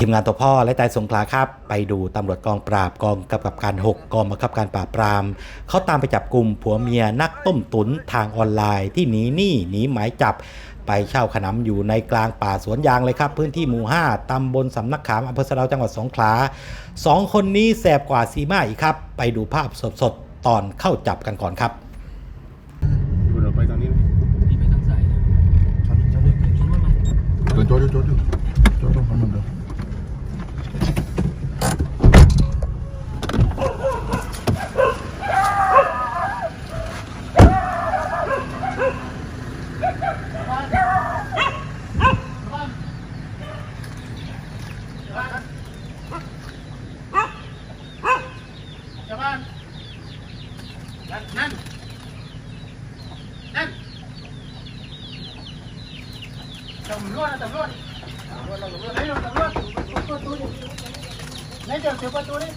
ทีมงานตัวพ่อและตายสงขลาครับไปดูตำรวจกองปราบกองกำกับการ 6 กองบังคับการปราบปรามเขาตามไปจับกลุ่มผัวเมียนักต้มตุนทางออนไลน์ที่หนีหนี้หนีหมายจับ ไปเช่าขนำอยู่ในกลางป่าสวนยางเลยครับ พื้นที่หมู่ 5ตำบลสำนักขามอำเภอสะเดาจังหวัดสงขลาสองคนนี้แสบกว่าซีมาอีกครับ ไปดูภาพสดๆตอนเข้าจับกันก่อนครับดูเราไปตอนนี้นะพี่ไปทางสายนะชนชนชนว่ามันเดินโจ๊ดโจ๊ดโจ๊ดโจ๊ดต้องทำมันเดิน ชาวบ้านนั่นนั่นนั่น ตำรวจตำรวจตำรวจตำรวจไหนตำรวจประตูนี่ไหนเจอเจอประตูนี่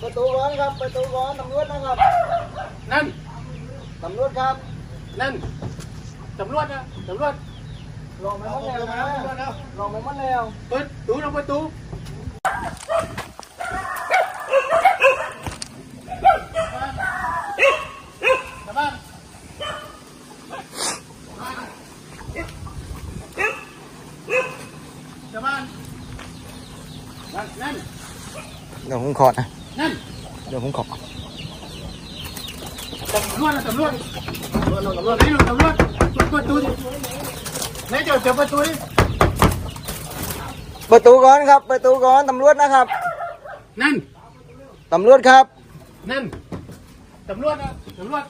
ประตูร้อนครับประตูร้อนตำรวจนะครับ นั่นตำรวจครับนั่นตำรวจนะตำรวจลองไปหมดแล้วลองไปหมดแล้วเปิดตูลงประตูชาวบ้านชาวบ้านนั่นนั่น เดี๋ยวผมขอนะนั่นเดี๋ยวผมขอตำรวจนะตำรวจตำรวจตำรวจไหนลงตำรวจเปิดประตูดิไหนเจอเจอประตูดิประตูก่อนครับประตูก่อนตำรวจนะครับ นั่นตำรวจครับ นั่นตำรวจนะตำรวจ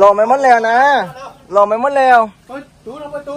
ลองไปหมดแล้วนะลองไปหมดแล้ว เปิดตูลงประตู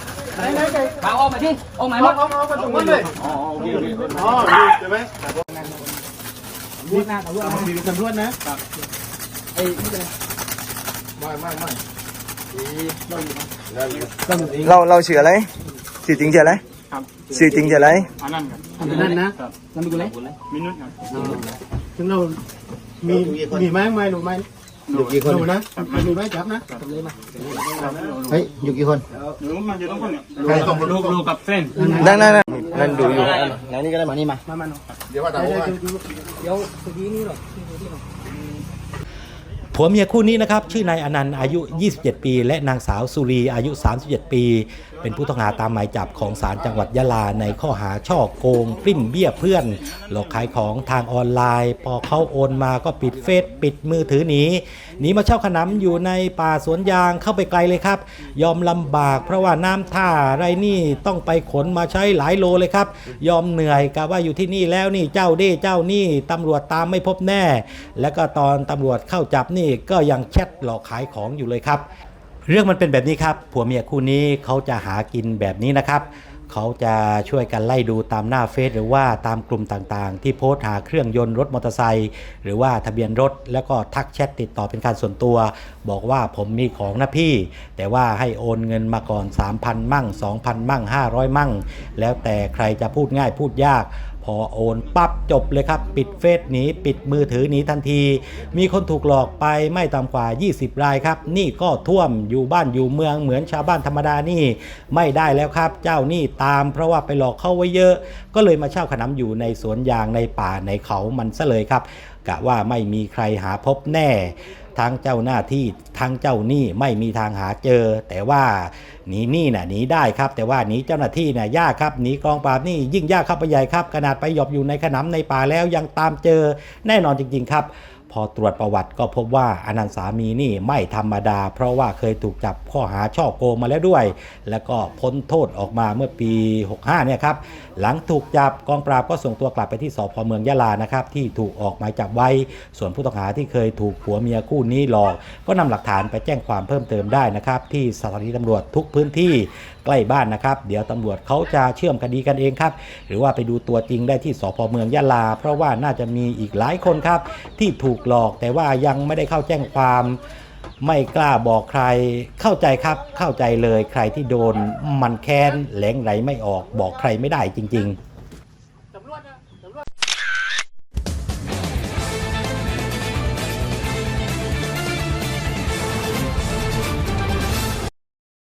มาออกมาที่ออกมาหมเอาดเอาเอามาตรงนั้นเลยอ๋อโอเคโอเคอ๋อใช่ไหมนี่หน้าตำรวจมีตำรวจนะไอ้นี่เป็นไม่ไม่ไม่เราเราเชื่ออะไรชื่อจริงเชื่ออะไรครับชื่อจริงเชื่ออะไรอันนั้นครับนั่นนะนั่นเป็นกูเลยมินุษครับถึงเรามีมีไม้ไม้หนูไม้ อยู่กี่คนหนูนะหนูไม้จับนะเฮ้ยอยู่กี่คนหรือมันจะต้องคนเนี่ยใครส่งคนลูลูกกลูกกับเส้นนั่นนั่นนั่นนั่นดูอยู่นั่นนี่ก็ได้มานี่มามามาหนูเดี๋ยวว่าแต่ว่าเดี๋ยวตะกี้นี่หรอผัวเมียคู่นี้นะครับ ชื่อนายอนันต์อายุ 27 ปี และนางสาวสุรีอายุ 37 ปี เป็นผู้ต้องหาตามหมายจับของศาลจังหวัดยะลาในข้อหาช่อโกงปลิ้นเบี้ยเพื่อน หลอกขายของทางออนไลน์ พอเขาโอนมาก็ปิดเฟซปิดมือถือหนีหนีมาเช่าขนำอยู่ในป่าสวนยางเข้าไปไกลเลยครับ ยอมลำบาก เพราะว่าน้ำท่าไรนี่ต้องไปขนมาใช้หลายโลเลยครับ ยอมเหนื่อยกะว่าอยู่ที่นี่แล้วนี่เจ้าเด้เจ้านี่ตำรวจตามไม่พบแน่ แล้วก็ตอนตำรวจเข้าจับนี่ก็ยังแชทหลอกขายของอยู่เลยครับ เรื่องมันเป็นแบบนี้ครับ ผัวเมียคู่นี้เขาจะหากินแบบนี้นะครับ เขาจะช่วยกันไล่ดูตามหน้าเฟซหรือว่าตามกลุ่มต่างๆ ที่โพสต์หาเครื่องยนต์รถมอเตอร์ไซค์หรือว่าทะเบียนรถ แล้วก็ทักแชทติดต่อเป็นการส่วนตัว บอกว่าผมมีของนะพี่ แต่ว่าให้โอนเงินมาก่อน 3,000 มั่ง 2,000 มั่ง 500 มั่ง แล้วแต่ใครจะพูดง่ายพูดยาก พอโอนปั๊บจบเลยครับ ปิดเฟซหนีปิดมือถือหนีทันที มีคนถูกหลอกไปไม่ต่ำกว่า 20 รายครับ นี่ก็ท่วมอยู่บ้านอยู่เมืองเหมือนชาวบ้านธรรมดานี่ ไม่ได้แล้วครับ เจ้านี่ตามเพราะว่าไปหลอกเข้าไว้เยอะ ก็เลยมาเช่าขนำอยู่ในสวนยางในป่าในเขามันซะเลยครับกะว่าไม่มีใครหาพบแน่ ทั้งเจ้าหน้าที่ทั้งเจ้าหนี้ไม่มีทางหาเจอ แต่ว่าหนีหนี้น่ะหนีได้ครับ แต่ว่าหนีเจ้าหน้าที่น่ะยากครับหนีกองปราบนี่ยิ่งยากเข้าไปใหญ่ครับขนาดไปหยอบอยู่ในขนำในป่าแล้วยังตามเจอแน่นอนจริง ๆ ครับ พอตรวจประวัติก็พบว่าอนันต์สามีนี่ไม่ธรรมดา เพราะว่าเคยถูกจับข้อหาช่อโกงมาแล้วด้วย แล้วก็พ้นโทษออกมาเมื่อปี 65 เนี่ยครับ หลังถูกจับกองปราบก็ส่งตัวกลับไปที่สพเมืองยะลานะครับ ที่ถูกออกหมายจับไว้ ส่วนผู้ต้องหาที่เคยถูกผัวเมียคู่นี้หลอก ก็นำหลักฐานไปแจ้งความเพิ่มเติมได้นะครับ ที่สถานีตำรวจทุกพื้นที่ใกล้บ้านนะครับ เดี๋ยวตำรวจเขาจะเชื่อมคดีกันเองครับ หรือว่าไปดูตัวจริงได้ที่สพเมืองยะลา เพราะว่าน่าจะมีอีกหลายคนครับที่ถูกหลอก แต่ว่ายังไม่ได้เข้าแจ้งความไม่กล้าบอกใครเข้าใจครับเข้าใจเลยใครที่โดนมันแค้นแหลงไหลไม่ออกบอกใครไม่ได้จริง ๆ